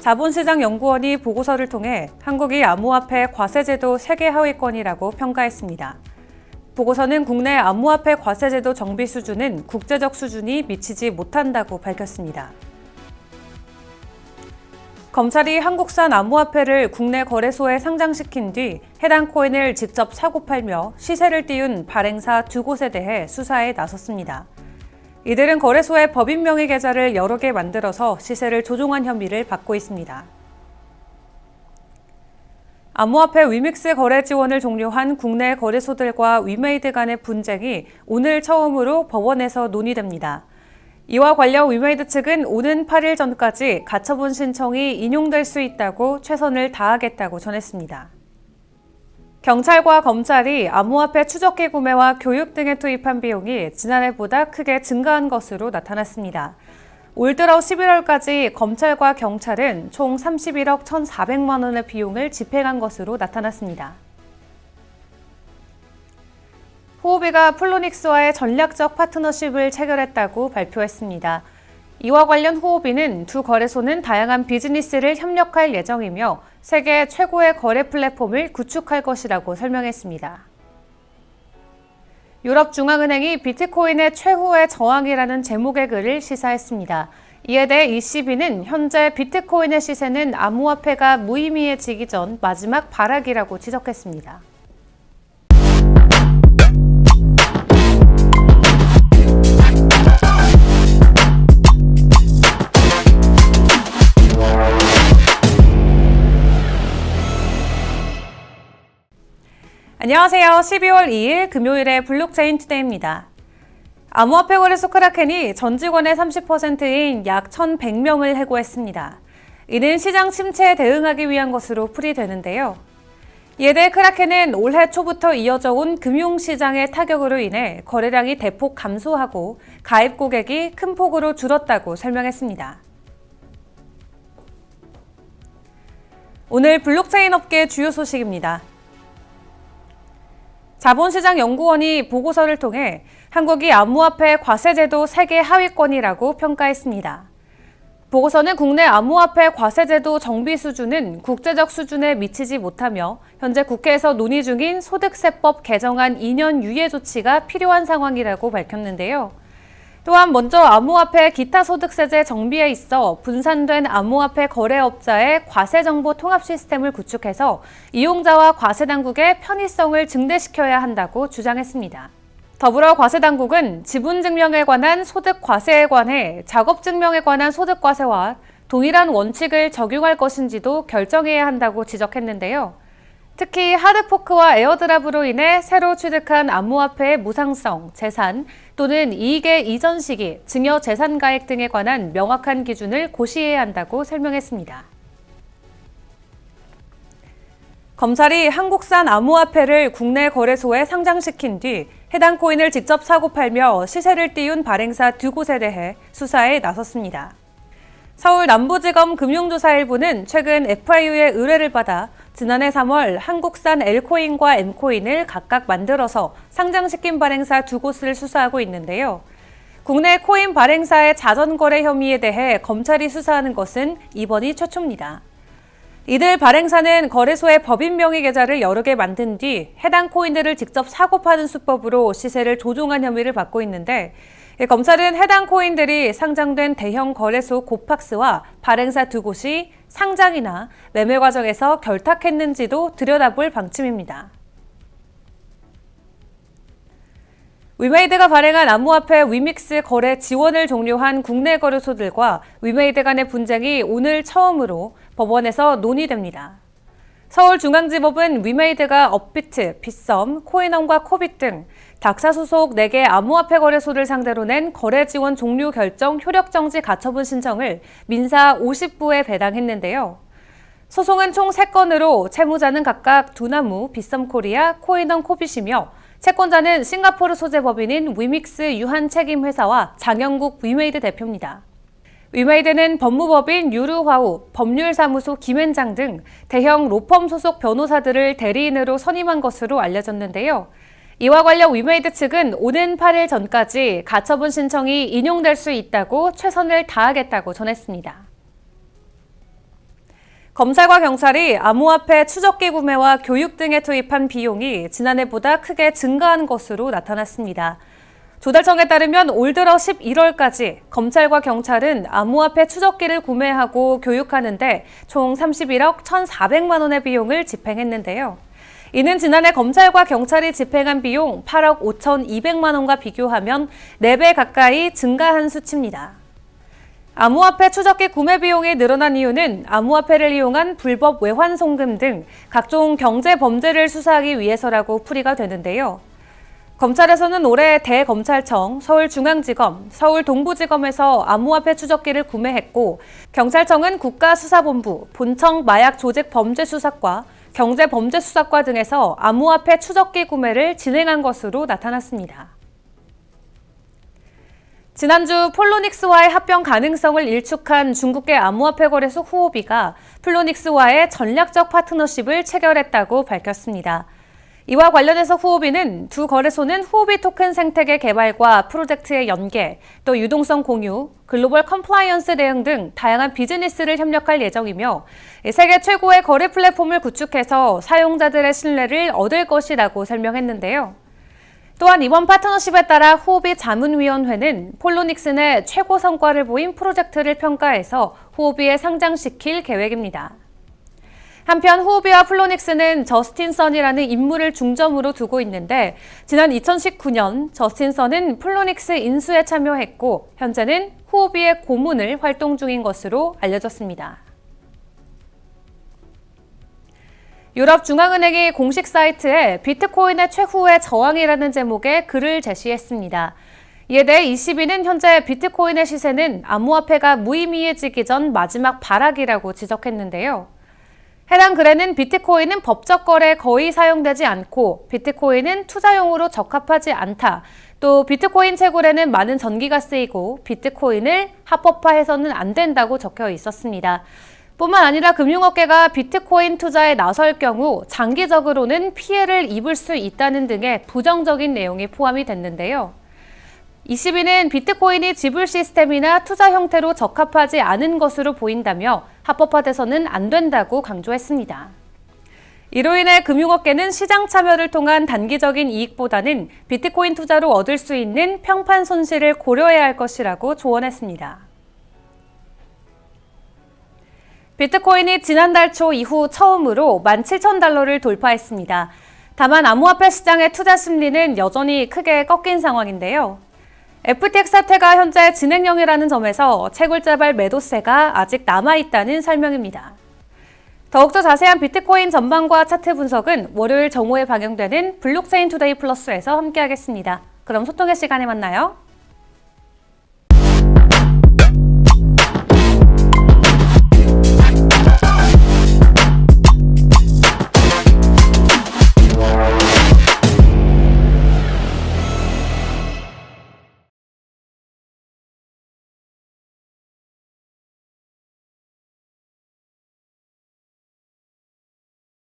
자본시장연구원이 보고서를 통해 한국이 암호화폐 과세제도 세계 하위권이라고 평가했습니다. 보고서는 국내 암호화폐 과세제도 정비 수준은 국제적 수준이 미치지 못한다고 밝혔습니다. 검찰이 한국산 암호화폐를 국내 거래소에 상장시킨 뒤 해당 코인을 직접 사고 팔며 시세를 띄운 발행사 두 곳에 대해 수사에 나섰습니다. 이들은 거래소에 법인 명의 계좌를 여러 개 만들어서 시세를 조종한 혐의를 받고 있습니다. 암호화폐 위믹스 거래 지원을 종료한 국내 거래소들과 위메이드 간의 분쟁이 오늘 처음으로 법원에서 논의됩니다. 이와 관련 위메이드 측은 오는 8일 전까지 가처분 신청이 인용될 수 있다고 최선을 다하겠다고 전했습니다. 경찰과 검찰이 암호화폐 추적기 구매와 교육 등에 투입한 비용이 지난해보다 크게 증가한 것으로 나타났습니다. 올 들어 11월까지 검찰과 경찰은 총 31억 1,400만 원의 비용을 집행한 것으로 나타났습니다. 호흡이가 플로닉스와의 전략적 파트너십을 체결했다고 발표했습니다. 이와 관련 호흡이는 두 거래소는 다양한 비즈니스를 협력할 예정이며 세계 최고의 거래 플랫폼을 구축할 것이라고 설명했습니다. 유럽중앙은행이 비트코인의 최후의 저항이라는 제목의 글을 시사했습니다. 이에 대해 ECB는 현재 비트코인의 시세는 암호화폐가 무의미해지기 전 마지막 발악이라고 지적했습니다. 안녕하세요. 12월 2일 금요일의 블록체인 투데이입니다. 암호화폐 거래소 크라켄이 전 직원의 30%인 약 1,100명을 해고했습니다. 이는 시장 침체에 대응하기 위한 것으로 풀이되는데요. 대해 크라켄은 올해 초부터 이어져 온 금융시장의 타격으로 인해 거래량이 대폭 감소하고 가입 고객이 큰 폭으로 줄었다고 설명했습니다. 오늘 블록체인 업계 주요 소식입니다. 자본시장연구원이 보고서를 통해 한국이 암호화폐 과세제도 세계 하위권이라고 평가했습니다. 보고서는 국내 암호화폐 과세제도 정비 수준은 국제적 수준에 미치지 못하며 현재 국회에서 논의 중인 소득세법 개정안 2년 유예 조치가 필요한 상황이라고 밝혔는데요. 또한 먼저 암호화폐 기타 소득세제 정비에 있어 분산된 암호화폐 거래업자의 과세 정보 통합 시스템을 구축해서 이용자와 과세 당국의 편의성을 증대시켜야 한다고 주장했습니다. 더불어 과세당국은 지분증명에 관한 소득과세에 관해 작업증명에 관한 소득과세와 동일한 원칙을 적용할 것인지도 결정해야 한다고 지적했는데요. 특히 하드포크와 에어드랍으로 인해 새로 취득한 암호화폐의 무상성, 재산 또는 이익의 이전 시기, 증여 재산 가액 등에 관한 명확한 기준을 고시해야 한다고 설명했습니다. 검찰이 한국산 암호화폐를 국내 거래소에 상장시킨 뒤 해당 코인을 직접 사고 팔며 시세를 띄운 발행사 두 곳에 대해 수사에 나섰습니다. 서울 남부지검 금융조사 일부는 최근 FIU의 의뢰를 받아 지난해 3월 한국산 L코인과 M코인을 각각 만들어서 상장시킨 발행사 두 곳을 수사하고 있는데요. 국내 코인 발행사의 자전거래 혐의에 대해 검찰이 수사하는 것은 이번이 최초입니다. 이들 발행사는 거래소에 법인 명의 계좌를 여러 개 만든 뒤 해당 코인들을 직접 사고 파는 수법으로 시세를 조종한 혐의를 받고 있는데 검찰은 해당 코인들이 상장된 대형 거래소 고팍스와 발행사 두 곳이 상장이나 매매 과정에서 결탁했는지도 들여다볼 방침입니다. 위메이드가 발행한 암호화폐 위믹스 거래 지원을 종료한 국내 거래소들과 위메이드 간의 분쟁이 오늘 처음으로 법원에서 논의됩니다. 서울중앙지법은 위메이드가 업비트, 빗썸, 코인원과 코빗 등 닥사 소속 4개 암호화폐 거래소를 상대로 낸 거래 지원 종료 결정 효력 정지 가처분 신청을 민사 50부에 배당했는데요. 소송은 총 3건으로 채무자는 각각 두나무, 빗썸코리아, 코인원 코빗이며 채권자는 싱가포르 소재 법인인 위믹스 유한 책임 회사와 장영국 위메이드 대표입니다. 위메이드는 법무법인 유르화우, 법률사무소 김현장 등 대형 로펌 소속 변호사들을 대리인으로 선임한 것으로 알려졌는데요. 이와 관련 위메이드 측은 오는 8일 전까지 가처분 신청이 인용될 수 있다고 최선을 다하겠다고 전했습니다. 검찰과 경찰이 암호화폐 추적기 구매와 교육 등에 투입한 비용이 지난해보다 크게 증가한 것으로 나타났습니다. 조달청에 따르면 올 들어 11월까지 검찰과 경찰은 암호화폐 추적기를 구매하고 교육하는데 총 31억 1,400만 원의 비용을 집행했는데요. 이는 지난해 검찰과 경찰이 집행한 비용 8억 5,200만 원과 비교하면 4배 가까이 증가한 수치입니다. 암호화폐 추적기 구매 비용이 늘어난 이유는 암호화폐를 이용한 불법 외환 송금 등 각종 경제 범죄를 수사하기 위해서라고 풀이가 되는데요. 검찰에서는 올해 대검찰청, 서울중앙지검, 서울동부지검에서 암호화폐 추적기를 구매했고 경찰청은 국가수사본부, 본청 마약조직범죄수사과, 경제범죄수사과 등에서 암호화폐 추적기 구매를 진행한 것으로 나타났습니다. 지난주 폴로닉스와의 합병 가능성을 일축한 중국계 암호화폐 거래소 후오비가 플로닉스와의 전략적 파트너십을 체결했다고 밝혔습니다. 이와 관련해서 후오비는 두 거래소는 후오비 토큰 생태계 개발과 프로젝트의 연계, 또 유동성 공유, 글로벌 컴플라이언스 대응 등 다양한 비즈니스를 협력할 예정이며 세계 최고의 거래 플랫폼을 구축해서 사용자들의 신뢰를 얻을 것이라고 설명했는데요. 또한 이번 파트너십에 따라 후오비 자문위원회는 폴로닉스 내 최고 성과를 보인 프로젝트를 평가해서 후오비에 상장시킬 계획입니다. 한편 후오비와 플로닉스는 저스틴 선이라는 인물을 중점으로 두고 있는데 지난 2019년 저스틴 선은 플로닉스 인수에 참여했고 현재는 후오비의 고문을 활동 중인 것으로 알려졌습니다. 유럽 중앙은행이 공식 사이트에 비트코인의 최후의 저항이라는 제목의 글을 제시했습니다. 이에 대해 22는 현재 비트코인의 시세는 암호화폐가 무의미해지기 전 마지막 발악이라고 지적했는데요. 해당 글에는 비트코인은 법적 거래에 거의 사용되지 않고 비트코인은 투자용으로 적합하지 않다. 또 비트코인 채굴에는 많은 전기가 쓰이고 비트코인을 합법화해서는 안 된다고 적혀 있었습니다. 뿐만 아니라 금융업계가 비트코인 투자에 나설 경우 장기적으로는 피해를 입을 수 있다는 등의 부정적인 내용이 포함이 됐는데요. 22는 비트코인이 지불 시스템이나 투자 형태로 적합하지 않은 것으로 보인다며 합법화돼서는 안 된다고 강조했습니다. 이로 인해 금융업계는 시장 참여를 통한 단기적인 이익보다는 비트코인 투자로 얻을 수 있는 평판 손실을 고려해야 할 것이라고 조언했습니다. 비트코인이 지난달 초 이후 처음으로 17,000달러를 돌파했습니다. 다만 암호화폐 시장의 투자 심리는 여전히 크게 꺾인 상황인데요. FTX 사태가 현재 진행형이라는 점에서 채굴자발 매도세가 아직 남아있다는 설명입니다. 더욱더 자세한 비트코인 전망과 차트 분석은 월요일 정오에 방영되는 블록체인 투데이 플러스에서 함께하겠습니다. 그럼 소통의 시간에 만나요.